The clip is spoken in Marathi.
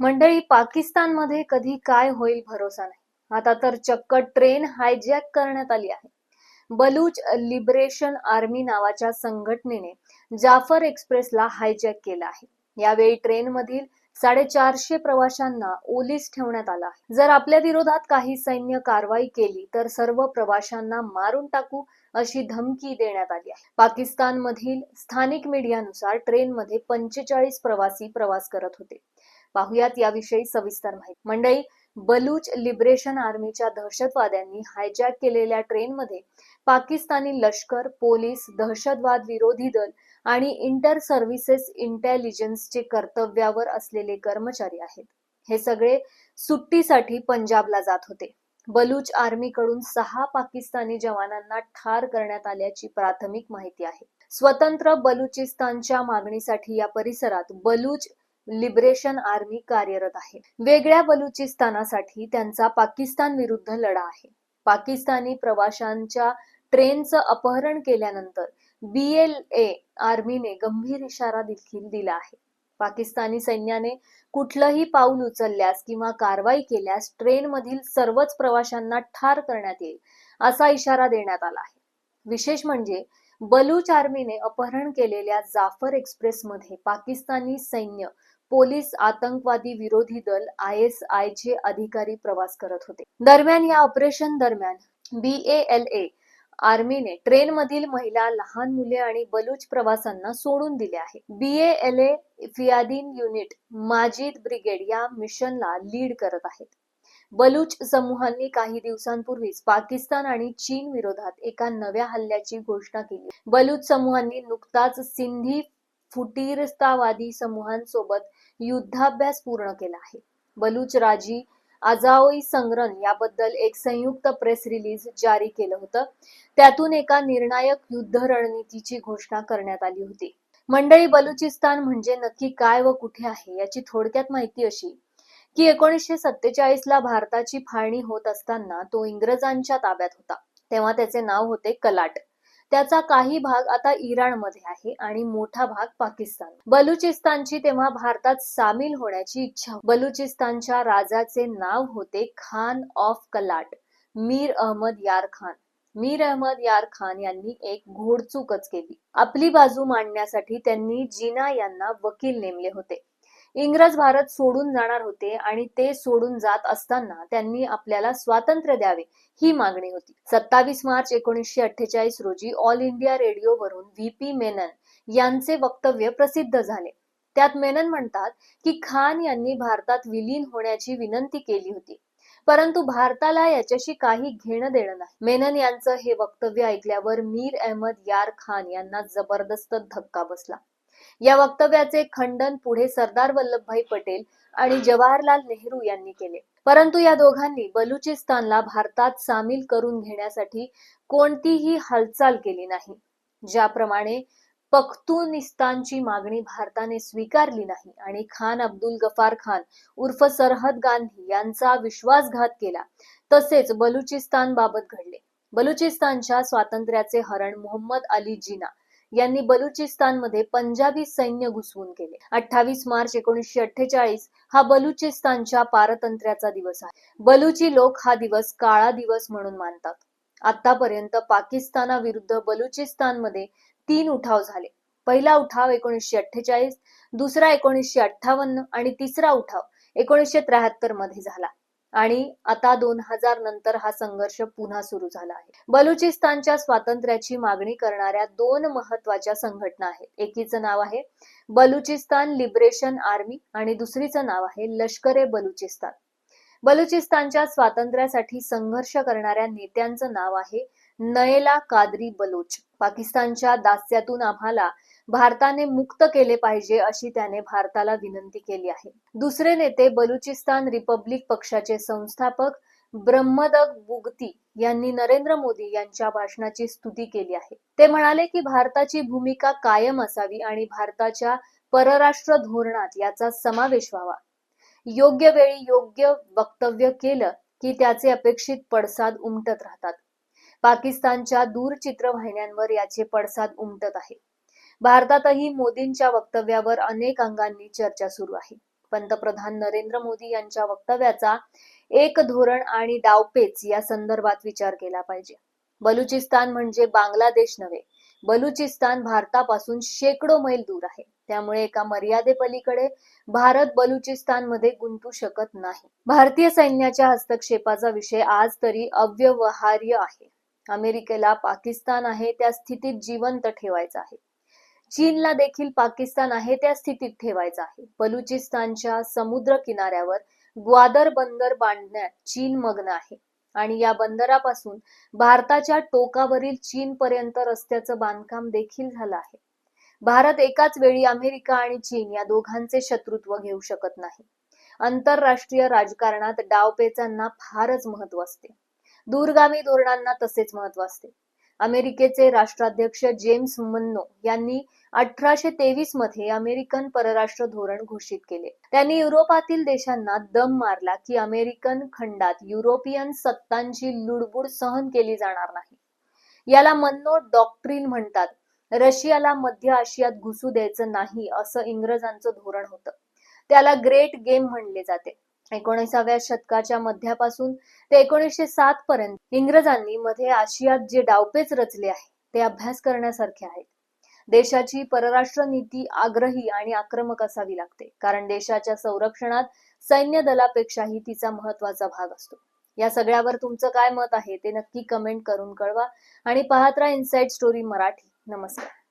मंडळी पाकिस्तानमध्ये कधी काय होईल भरोसा नाही. आता तर चक्क ट्रेन हायजॅक करण्यात आली आहे. बलूच लिबरेशन आर्मी नावाच्या संघटनेने जाफर एक्सप्रेसला हायजॅक केला आहे. यावेळी ट्रेन मधील साडेचारशे प्रवाशांना ओलीस ठेवण्यात आला आहे. जर आपल्या विरोधात काही सैन्य कारवाई केली तर सर्व प्रवाशांना मारून टाकू अशी धमकी देण्यात आली आहे. पाकिस्तान मधील स्थानिक मीडियानुसार ट्रेनमध्ये पंचेचाळीस प्रवासी प्रवास करत होते. पाहुयात याविषयी सविस्तर माहिती. मंडळी बलूच लिबरेशन आर्मीच्या दहशतवाद्यांनी हायजॅक केलेल्या ट्रेनमध्ये पाकिस्तानी लष्कर पोलीस दहशतवाद विरोधी दल आणि इंटर सर्व्हिसेस इंटेलिजन्सचे कर्तव्यावर असलेले कर्मचारी आहेत. हे सगळे सुट्टीसाठी पंजाबला जात होते. बलूच आर्मीकडून सहा पाकिस्तानी जवानांना ठार करण्यात आल्याची प्राथमिक माहिती आहे. स्वतंत्र बलुचिस्तानच्या मागणीसाठी या परिसरात बलूच लिबरेशन आर्मी कार्यरत आहे. वेगळ्या बलुचिस्तानासाठी त्यांचा पाकिस्तान विरुद्ध लढा आहे. पाकिस्तानी प्रवाशांच्या ट्रेनचं अपहरण केल्यानंतर बी एल ए आर्मीने गंभीर इशारा देखील दिला आहे. पाकिस्तानी सैन्याने कुठलंही पाऊल उचलल्यास किंवा कारवाई केल्यास ट्रेनमधील सर्वच प्रवाशांना ठार करण्यात येईल असा इशारा देण्यात आला आहे. विशेष म्हणजे बलूच आर्मीने अपहरण केलेल्या जाफर एक्सप्रेसमध्ये पाकिस्तानी सैन्य पोलीस आतंकवादी विरोधी दल आय एस आय चे अधिकारी प्रवास करत होते. दरम्यान या ऑपरेशन दरम्यान बी एल ए आर्मीने ट्रेन मधील महिला लहान मुले आणि बलूच प्रवासांना सोडून दिले आहे. ए फियादीन युनिट माजिद ब्रिगेड या मिशनला लीड करत आहेत. बलूच समूहांनी काही दिवसांपूर्वीच पाकिस्तान आणि चीन विरोधात एका नव्या हल्ल्याची घोषणा केली. बलूच समूहांनी नुकताच सिंधी फुटीरतावादी समूहांसोबत युद्धाभ्यास पूर्ण केला आहे. बलूच राजी आजाओई संग्रन याबद्दल एक संयुक्त प्रेस रिलीज जारी केलं होतं. त्यातून एका निर्णायक युद्ध रणनीतीची घोषणा करण्यात आली होती. मंडळी बलुचिस्तान म्हणजे नक्की काय व कुठे आहे याची थोडक्यात माहिती अशी की एकोणीसशे सत्तेचाळीस ला भारताची फाळणी होत असताना तो इंग्रजांच्या ताब्यात होता. तेव्हा त्याचे नाव होते कलाट. त्याचा काही भाग आता इराणमध्ये आहे आणि मोठा भाग पाकिस्तान. बलुचिस्तानची तेव्हा भारतात सामील होण्याची इच्छा बलुचिस्तानच्या राजाचे नाव होते खान ऑफ कलाट मीर अहमद यार खान. मीर अहमद यार खान यांनी एक घोडचूकच केली. आपली बाजू मांडण्यासाठी त्यांनी जिना यांना वकील नेमले होते. इंग्रज भारत सोडून जाणार होते आणि ते सोडून जात असताना त्यांनी आपल्याला स्वातंत्र्य द्यावे ही मागणी होती. सत्तावीस मार्च एकोणीसशे अठ्ठेचाळीस रोजी ऑल इंडिया रेडिओवरून व्ही पी मेनन यांचे वक्तव्य प्रसिद्ध झाले. त्यात मेनन म्हणतात की खान यांनी भारतात विलीन होण्याची विनंती केली होती. परंतु भारताला याच्याशी काही घेणं देणं नाही. मेनन यांचं हे वक्तव्य ऐकल्यावर मीर अहमद यार खान यांना जबरदस्त धक्का बसला. या वक्तव्याचे खंडन पुढे सरदार वल्लभभाई पटेल आणि जवाहरलाल नेहरू यांनी केले. परंतु या दोघांनी बलुचिस्तानला भारतात सामील करून घेण्यासाठी कोणतीही हालचाल केली नाही ज्याप्रमाणे पख्तुनिस्तानची मागणी भारताने स्वीकारली नाही आणि खान अब्दुल गफार खान उर्फ सरहद गांधी यांचा विश्वासघात केला तसेच बलुचिस्तान बाबत घडले. बलुचिस्तानच्या स्वातंत्र्याचे हरण मोहम्मद अली जिना यांनी बलुचिस्तानमध्ये पंजाबी सैन्य घुसवून केले. अठ्ठावीस मार्च एकोणीसशे अठ्ठेचाळीस हा बलुचिस्तानच्या पारतंत्र्याचा दिवस आहे. बलुची लोक हा दिवस काळा दिवस म्हणून मानतात. आतापर्यंत पाकिस्तानाविरुद्ध बलुचिस्तानमध्ये तीन उठाव झाले. पहिला उठाव एकोणीसशे अठ्ठेचाळीस दुसरा एकोणीसशे अठ्ठावन्न आणि तिसरा उठाव एकोणीसशे त्र्याहत्तरमध्ये झाला. आणि आता दोन हजार नंतर हा संघर्ष पुन्हा सुरू झाला आहे. बलुचिस्तानच्या स्वातंत्र्याची मागणी करणाऱ्या दोन महत्त्वाच्या संघटना आहेत. एकीचं नाव आहे बलुचिस्तान लिबरेशन आर्मी आणि दुसरीचं नाव आहे लष्करे बलुचिस्तान. बलुचिस्तानच्या स्वातंत्र्यासाठी संघर्ष करणाऱ्या नेत्यांचं नाव आहे नयला कादरी बलोच. पाकिस्तानच्या दास्यातून आम्हाला भारताने मुक्त केले पाहिजे अशी त्याने भारताला विनंती केली आहे. दुसरे नेते बलुचिस्तान रिपब्लिक पक्षाचे संस्थापक ब्रह्मदग बुगती यांनी नरेंद्र मोदी यांच्या भाषणाची स्तुती केली आहे. ते म्हणाले की भारताची भूमिका कायम असावी आणि भारताच्या परराष्ट्र धोरणात याचा समावेश व्हावा. योग्य वेळी योग्य वक्तव्य केलं की त्याचे अपेक्षित पडसाद उमटत राहतात. पाकिस्तानच्या दूरचित्रवाहिन्यांवर याचे पडसाद उमटत आहे भारतातही मोदींच्या वक्तव्यावर अनेक अंगांनी चर्चा सुरू आहे. पंतप्रधान नरेंद्र मोदी यांच्या वक्तव्याचा एक धोरण आणि डावपेच या संदर्भात विचार केला पाहिजे. बलुचिस्तान म्हणजे बांगलादेश नव्हे बलुचिस्तान भारतापासून शेकडो मैल दूर आहे. त्यामुळे एका मर्यादेपलीकडे भारत बलुचिस्तानमध्ये गुंतू शकत नाही. भारतीय सैन्याच्या हस्तक्षेपाचा विषय आज तरी अव्यवहार्य आहे. अमेरिकेला पाकिस्तान आहे त्या स्थितीत जिवंत ठेवायचं आहे. चीनला देखील पाकिस्तान आहे त्या स्थितीत ठेवायचं आहे. बलुचिस्तानच्या समुद्र किनाऱ्यावर ग्वादर बंदर बांधण्यात चीन मग्न आहे. आणि या बंदरापासून भारताच्या टोकावरील चीन पर्यंत रस्त्याचं बांधकाम देखील झालं आहे. भारत एकाच वेळी अमेरिका आणि चीन या दोघांचे शत्रुत्व घेऊ शकत नाही. आंतरराष्ट्रीय राजकारणात डावपेचांना फारच महत्त्व असते. दूरगामी धोरणांना तसेच महत्त्व असते. अमेरिकेचे राष्ट्राध्यक्ष जेम्स मन्नो यांनी अठराशे तेवीसमध्ये अमेरिकन परराष्ट्र धोरण घोषित केले. त्यांनी युरोपातील देशांना दम मारला की अमेरिकन खंडात युरोपियन सत्तांची लुडबुड सहन केली जाणार नाही. याला मन्नो डॉक्ट्रीन म्हणतात. रशियाला मध्य आशियात घुसू द्यायचं नाही असं इंग्रजांचं धोरण होतं. त्याला ग्रेट गेम म्हणले जाते. एकोणीसाव्या शतकाच्या मध्यापासून ते एकोणीसशे सात पर्यंत इंग्रजांनी मध्ये आशियात जे डावपेच रचले आहे ते अभ्यास करण्यासारखे आहेत. देशाची परराष्ट्र नीती आग्रही आणि आक्रमक असावी लागते कारण देशाच्या संरक्षणात सैन्य दलापेक्षाही तिचा महत्त्वाचा भाग असतो. या सगळ्यावर तुमचं काय मत आहे ते नक्की कमेंट करून कळवा. आणि पाहत राहा इनसाइड स्टोरी मराठी. नमस्कार.